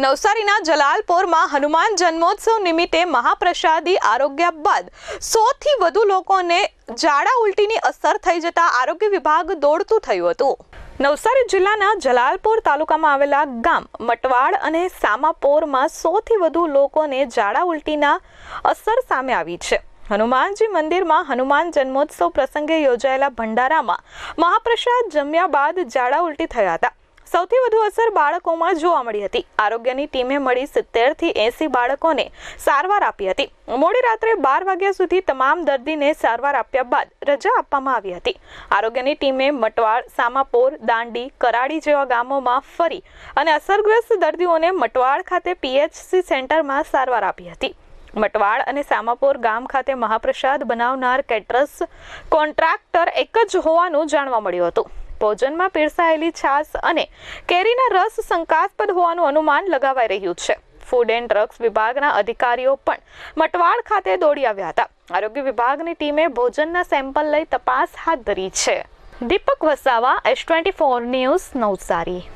નવસારીના જલાલપોરમાં હનુમાન જન્મોત્સવ નિમિત્તે મહાપ્રસાદી આરોગ્ય બાદ સોથી વધુ લોકોને ઝાડા ઉલટીની અસર થઈ જતા આરોગ્ય વિભાગ દોડતું થયું હતું. નવસારી જિલ્લાના જલાલપોર તાલુકામાં આવેલા ગામ મટવાડ અને સામાપોરમાં સોથી વધુ લોકોને ઝાડા ઉલટીના અસર સામે આવી છે. હનુમાનજી મંદિરમાં હનુમાન જન્મોત્સવ પ્રસંગે યોજાયેલા ભંડારામાં મહાપ્રસાદ જમ્યા બાદ ઝાડા ઉલટી થયા હતા. સૌથી વધુ અસર બાળકોમાં જોવા મળી હતી. આરોગ્યની ટીમે મળી સિત્તેરથી એસી બાળકોને સારવાર આપી હતી. મોડી રાત્રે બાર વાગ્યા સુધી તમામ દર્દીને સારવાર આપ્યા બાદ રજા આપવામાં આવી હતી. આરોગ્યની ટીમે મટવાડ સામાપોર, દાંડી કરાડી જેવા ગામોમાં ફરી અને અસરગ્રસ્ત દર્દીઓને મટવાડ ખાતે પીએચસી સેન્ટરમાં સારવાર આપી હતી. મટવાડ અને સામાપોર ગામ ખાતે મહાપ્રસાદ બનાવનાર કેટરસ કોન્ટ્રાક્ટર એક જ હોવાનું જાણવા મળ્યું હતું. ભોજનમાં પીરસાયેલી છાશ અને કેરીના રસ શંકાસ્પદ હોવાનું અનુમાન લગાવાઈ રહ્યું છે. ફૂડ એન્ડ ડ્રગ્સ વિભાગના અધિકારીઓ પણ મટવાડ ખાતે દોડી આવ્યા હતા. આરોગ્ય વિભાગની ટીમે ભોજનના સેમ્પલ લઈ તપાસ હાથ ધરી છે. Deepak Vasava S twenty four news Navsari.